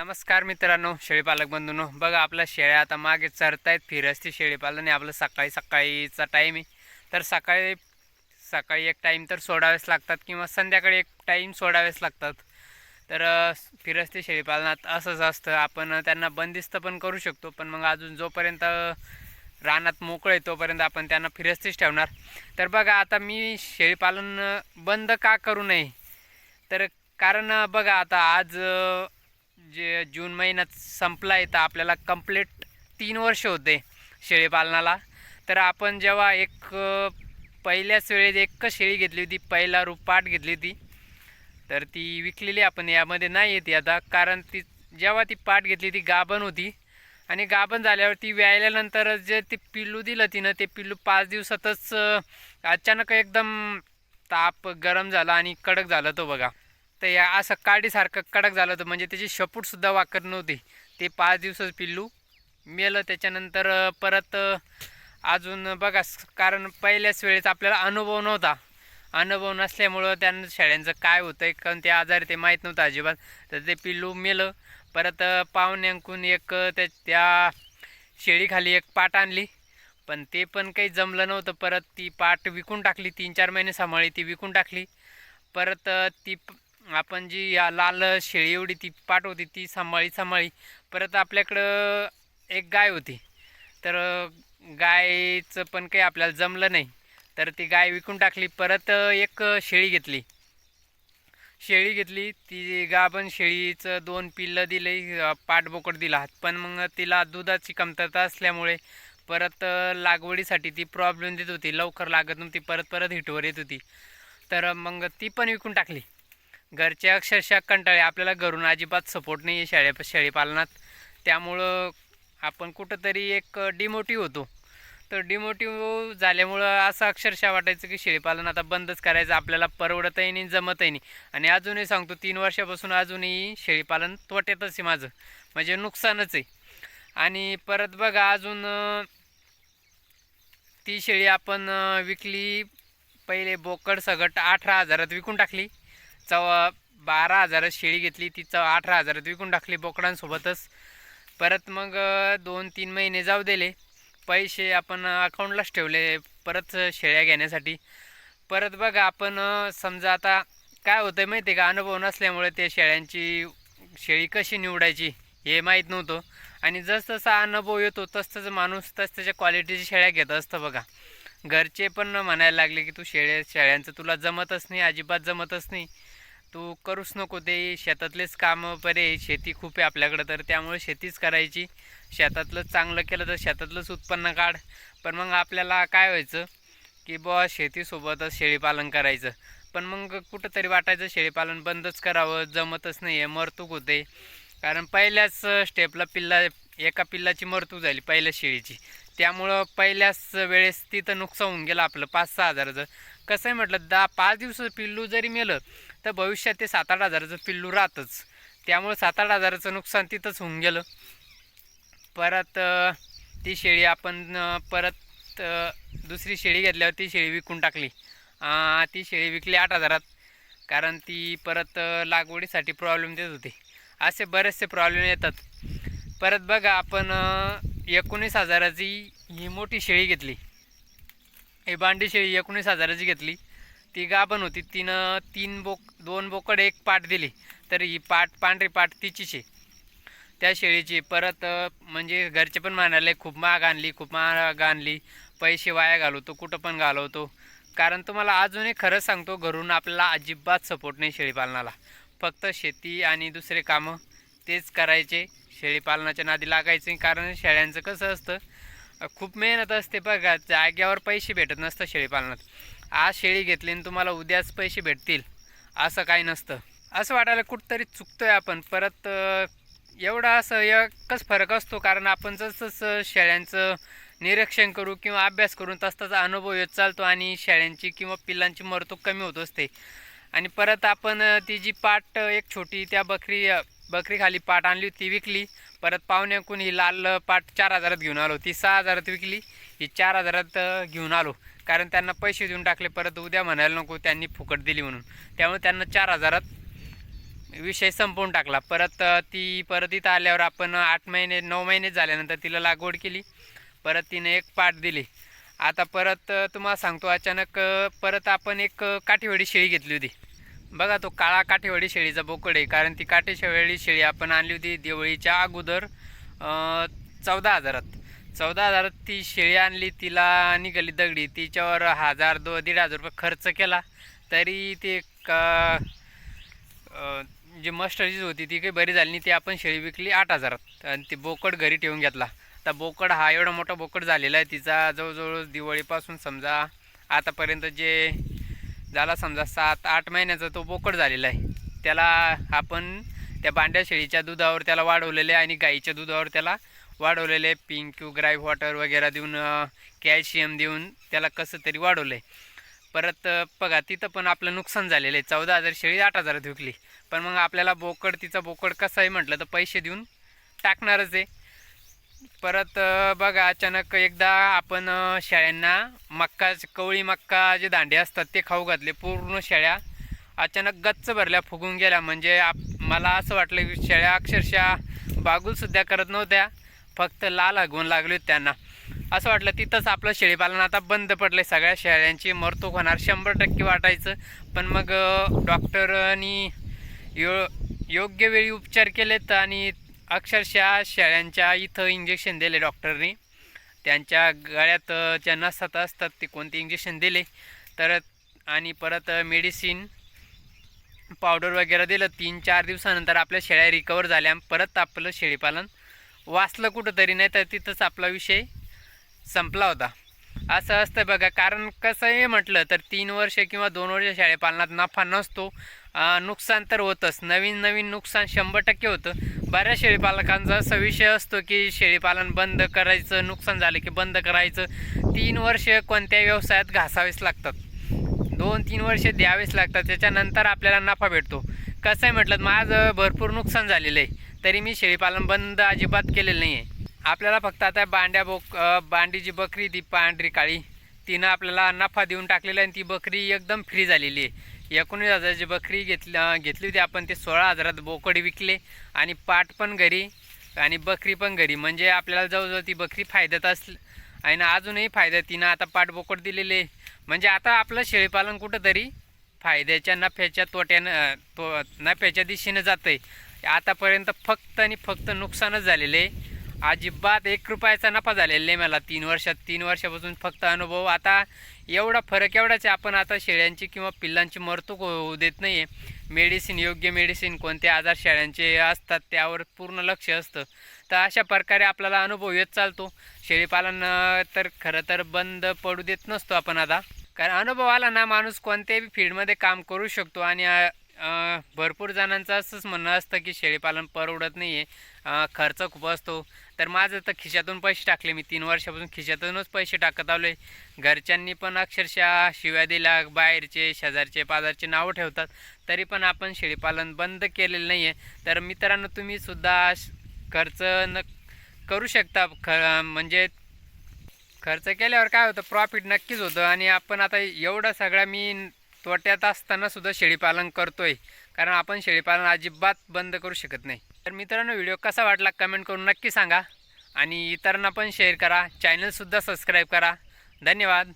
नमस्कार मित्रांनो शेळीपालक बंधूंनो. बघा आपल्या शेळ्या आता मागे चरतायत फिरस्ती शेळीपालन आहे. आपलं सकाळी सकाळीचा टाईम आहे. तर सकाळी सकाळी एक टाईम तर सोडावेच लागतात किंवा संध्याकाळी एक टाईम सोडावेच लागतात. तर फिरस्ती शेळीपालनात असंच असतं. आपण त्यांना बंदिस्त पण करू शकतो पण मग अजून जोपर्यंत रानात मोकळे तोपर्यंत आपण त्यांना फिरस्तीच ठेवणार. तर बघा आता मी शेळीपालन बंद का करू नये? तर कारण बघा आता आज जे जून महिन्यात संपला आहे तर आपल्याला कंप्लीट तीन वर्ष होते शेळीपालनाला तर आपण जेव्हा एक पहिल्याच वेळेत एक शेळी घेतली होती पहिला रूप घेतली होती तर ती विकलेली आपण यामध्ये नाही येते आता कारण ती जेव्हा ती पाट घेतली ती गाभण होती. आणि गाभण झाल्यावर ती व्यायल्यानंतर जे ते पिल्लू दिलं तिनं ते पिल्लू पाच दिवसातच अचानक एकदम ताप गरम झाला आणि कडक झाला तो बघा. तर या असं काडीसारखं कडक झालं होतं. म्हणजे त्याची शपूटसुद्धा वाकत नव्हती. ते पाच दिवसच पिल्लू. मेलं त्याच्यानंतर परत अजून बघा कारण पहिल्याच वेळेस आपल्याला अनुभव नव्हता. अनुभव नसल्यामुळं त्यांना शेळ्यांचं काय होतं आहे कारण ते आजार ते माहीत नव्हतं अजिबात. तर ते पिल्लू मेलं. परत पाहुणे पाहुण्यांकून एक त्या त्या शेळीखाली एक पाट आणली. पण ते पण काही जमलं नव्हतं. परत ती पाट विकून टाकली. तीन चार महिने सांभाळली ती विकून टाकली. परत ती आपण जी या लाल शेळी एवढी ती पाठ होती ती सांभाळी सांभाळी. परत आपल्याकडं एक गाय होती. तर गायचं पण काही आपल्याला जमलं नाही. तर ती गाय विकून टाकली. परत एक शेळी घेतली. शेळी घेतली. ती गाभण शेळीचं दोन पिल्लं दिले पाठबोकड दिला. पण मग तिला दुधाची कमतरता असल्यामुळे परत लागवडीसाठी ती प्रॉब्लेम देत होती. लवकर लागत नव्हती. परत परत हिटवर येत होती. तर मग ती पण विकून टाकली. घरचे अक्षरशः कंटाळे आपल्याला घरून अजिबात सपोर्ट नाही आहे शेळ्या शेळीपालनात. त्यामुळं आपण कुठंतरी एक डिमोटिव्ह होतो. तर डिमोटिव्ह झाल्यामुळं असं अक्षरशः वाटायचं की शेळीपालन आता बंदच करायचं. आपल्याला परवडतही नाही जमतही नाही. आणि अजूनही सांगतो तीन वर्षापासून अजूनही शेळीपालन तोट्यातच आहे माझं. म्हणजे नुकसानच आहे. आणि परत बघा अजून ती शेळी आपण विकली. पहिले बोकड सगट अठरा हजारात विकून टाकली. चव बारा हजारात शेळी घेतली ती चव अठरा हजारात विकून टाकली बोकडांसोबतच. परत मग दोन तीन महिने जाऊ दिले. पैसे आपण अकाउंटलाच ठेवले परत शेळ्या घेण्यासाठी. परत बघा आपण समजा आता काय होतं माहिती आहे का? अनुभव नसल्यामुळे त्या शेळ्यांची शेळी कशी निवडायची हे माहीत नव्हतं. आणि जसजसा अनुभव येतो तसतच माणूस तस त्याच्या क्वालिटीची शेळ्या घेत असतं बघा. घरचे पण म्हणायला लागले की तू शेळ्या शेळ्यांचं तुला जमतच नाही अजिबात जमतच नाही. तू करूच नको ते. शेतातलेच कामं बरे शेती खूप आहे आपल्याकडं तर त्यामुळे शेतीच करायची. शेतातलं चांगलं केलं तर शेतातलंच उत्पन्न काढ. पण मग आपल्याला काय व्हायचं की बुवा शेतीसोबतच शेळीपालन करायचं. पण मग कुठंतरी वाटायचं शेळीपालन बंदच करावं जमतच नाही आहे मरतूक होते. कारण पहिल्याच स्टेपला पिल्ला एका पिल्लाची मरतूक झाली पहिल्या शेळीची. त्यामुळं पहिल्याच वेळेस तिथं नुकसान होऊन गेलं आपलं पाच सहा हजाराचं. कसं आहे म्हटलं दहा पाच दिवसाचं पिल्लू जरी मेलं तर भविष्यात ते सात आठ हजाराचं पिल्लू राहतच. त्यामुळे सात आठ हजाराचं नुकसान तिथंच होऊन गेलं. परत ती शेळी आपण परत दुसरी शेळी घेतल्यावर ती शेळी विकून टाकली. ती शेळी विकली आठ हजारात. कारण ती परत लागवडीसाठी प्रॉब्लेम देत होती. असे बरेचसे प्रॉब्लेम येतात. परत बघा आपण एकोणीस हजाराची ही मोठी शेळी घेतली. ही बांडी शेळी एकोणीस हजाराची घेतली. ती गाभण होती. तिनं तीन बोक दोन बोकड एक पाट दिली. तर ही पाट पांढरी पाट तिचीच आहे. त्या शेळीची परत म्हणजे घरचे पण म्हणाले खूप महाग आणली खूप महाग आणली. पैसे वाया घालवतो कुठं पण घालवतो. कारण तुम्हाला अजूनही खरंच सांगतो घरून आपल्याला अजिबात सपोर्ट नाही शेळीपालनाला. फक्त शेती आणि दुसरे कामं तेच करायचे. शेळीपालनाच्या नादी लागायचे. कारण शेळ्यांचं कसं असतं खूप मेहनत असते बघा. जाग्यावर पैसे भेटत नसतं शेळीपालनात. आज शेळी घेतली आणि तुम्हाला उद्याच पैसे भेटतील. असं काही नसतं. असं वाटायला कुठंतरी चुकतोय आपण. परत एवढा असं एकच फरक असतो. कारण आपण जसं शेळ्यांचं निरीक्षण करू किंवा अभ्यास करून तस तसा अनुभव येत चालतो आणि शेळ्यांची किंवा पिल्लांची मरतूक कमी होत असते. आणि परत आपण ती जी पाट एक छोटी त्या बकरी बकरीखाली पाट आणली होती ती विकली. परत पाहुण्याकून ही लाल पाट चार हजारात घेऊन आलो. ती सहा हजारात विकली. ही चार हजारात घेऊन आलो. कारण त्यांना पैसे देऊन टाकले परत उद्या म्हणायला नको त्यांनी फुकट दिली म्हणून. त्यामुळे त्यांना चार हजारात विषय संपवून टाकला. परत ती परत इथं आल्यावर आपण आठ महिने नऊ महिने झाल्यानंतर तिला लागवड केली. परत तिने एक पाठ दिली. आता परत तुम्हाला सांगतो अचानक परत आपण एक काठीवडी शेळी घेतली होती. बघा तो काळा काठीवडी शेळीचा बोकड आहे कारण ती काठीवडी शेळी आपण आणली होती दिवाळीच्या अगोदर चौदा हजारात. चौदा हजारात ती शेळी आणली तिला निघाली दगडी. तिच्यावर हजार दो दीड हजार रुपये खर्च केला. तरी ते का जी मस्टर्डीज होती ती काही बरी झाली नाही. ती आपण शेळी विकली आठ हजारात. आणि ती बोकड घरी ठेवून घेतला. आता बोकड हा एवढा मोठा बोकड झालेला आहे तिचा जवळजवळ दिवाळीपासून समजा आतापर्यंत जे झाला समजा सात आठ महिन्याचा तो बोकड झालेला आहे. त्याला आपण त्या बांड्या शेळीच्या दुधावर त्याला वाढवलेले आणि गाईच्या दुधावर त्याला वाढवलेले पिंक्यू ग्राईव्ह वॉटर वगैरे देऊन कॅल्शियम देऊन त्याला कसं तरी वाढवलं आहे परत बघा तिथं पण आपलं नुकसान झालेलं आहे. चौदा हजार शेळी आठ हजारात विकली पण मग आपल्याला बोकड तिचा बोकड कसं आहे म्हटलं तर पैसे देऊन टाकणारच आहे. परत बघा अचानक एकदा आपण शेळ्यांना मक्का कवळी मक्का जे दांडे असतात ते खाऊ घातले पूर्ण शेळ्या अचानक गच्च भरल्या फुगून गेल्या. म्हणजे आप मला असं वाटलं की शेळ्या अक्षरशः बागुलसुद्धा करत नव्हत्या. फक्त लाल हगवून लागले होते त्यांना. असं वाटलं तिथंच आपलं शेळीपालन आता बंद पडलं सगळ्या शेळ्यांची मरतूक होणार. शंभर टक्के वाटायचं. पण मग डॉक्टरनी डॉक्टरांनी यो योग्य वेळी उपचार केलेत आणि अक्षरशः शेळ्यांच्या इथं इंजेक्शन दिले डॉक्टरनी. त्यांच्या गळ्यात ज्या नसतात असतात ते कोणते इंजेक्शन दिले. तर आणि परत मेडिसिन पावडर वगैरे दिलं. तीन चार दिवसानंतर आपल्या शेळ्या रिकवर झाल्या. परत आपलं शेळीपालन वाचलं कुठंतरी नाही तर तिथंच आपला विषय संपला होता. असं असतं बघा कारण कसं आहे म्हटलं तर तीन वर्ष किंवा दोन वर्ष शाळेपालनात नफा नसतो नुकसान तर होतंच. नवीन नवीन नुकसान शंभर टक्के होतं. बऱ्याच शेळीपालकांचा असा विषय असतो की शेळीपालन बंद करायचं नुकसान झालं की बंद करायचं. तीन वर्ष कोणत्याही व्यवसायात घासावेच लागतात. दोन तीन वर्ष द्यावेच लागतात. त्याच्यानंतर आपल्याला नफा भेटतो. कसं आहे म्हटलं तर माझं भरपूर नुकसान झालेलं आहे. तरी मी शेळीपालन बंद अजिबात केलेलं नाही आहे आपल्याला फक्त आता बांड्या बोक बांडी जी बकरी ती पांढरी काळी. तिनं आपल्याला नफा देऊन टाकलेला आहे आणि ती बकरी एकदम फ्री झालेली आहे. एकोणीस हजाराची बकरी घेतली घेतली होती. आपण ते सोळा हजारात बोकडी विकले आणि पाट पण घरी आणि बकरी पण घरी. म्हणजे आपल्याला जवळजवळ ती बकरी फायद्यात असली आणि अजूनही फायदा तिनं आता पाठ बोकड दिलेले म्हणजे आता आपलं शेळीपालन कुठंतरी फायद्याच्या नफ्याच्या तोट्यानं तो नफ्याच्या दिशेनं जातं आहे आतापर्यंत फक्त आणि फक्त नुकसानच झालेलं. आहे अजिबात एक रुपयाचा नफा झालेला आहे मला. तीन वर्षात तीन वर्षापासून फक्त अनुभव. आता एवढा फरक एवढाच आहे. आपण आता शेळ्यांची किंवा पिल्लांची मरतूक होऊ देत नाही आहे मेडिसिन योग्य मेडिसिन कोणते आजार शेळ्यांचे असतात त्यावर पूर्ण लक्ष असतं. तर अशा प्रकारे आपल्याला अनुभव येत चालतो. शेळीपालन तर खरं तर बंद पडू देत नसतो आपण आता. कारण अनुभव आला ना माणूस कोणत्याही फील्डमध्ये काम करू शकतो आणि भरपूर जणांचं असंच म्हणणं असतं की शेळीपालन परवडत नाही आहे खर्च खूप असतो. तर माझं तर खिशातून पैसे टाकले. मी तीन वर्षापासून खिशातूनच पैसे टाकत आलो आहे घरच्यांनी पण अक्षरशः शिव्या दिल्या. बाहेरचे शेजारचे पाजारचे नावं ठेवतात. तरी पण आपण शेळीपालन बंद केलेलं नाही आहे तर मित्रांनो तुम्ही सुद्धा खर्च न करू शकता. ख म्हणजे खर्च केल्यावर काय होतं? प्रॉफिट नक्कीच होतं. आणि आपण आता एवढं सगळा मी तोट्यात असताना सुद्धा शेळीपालन करतोय. कारण आपण शेळीपालन अजिबात बंद करू शकत नाही. तर मित्रांनो व्हिडिओ कसा वाटला कमेंट करून नक्की सांगा. आणि इतरांना पण शेअर करा. चॅनलसुद्धा सबस्क्राईब करा. धन्यवाद.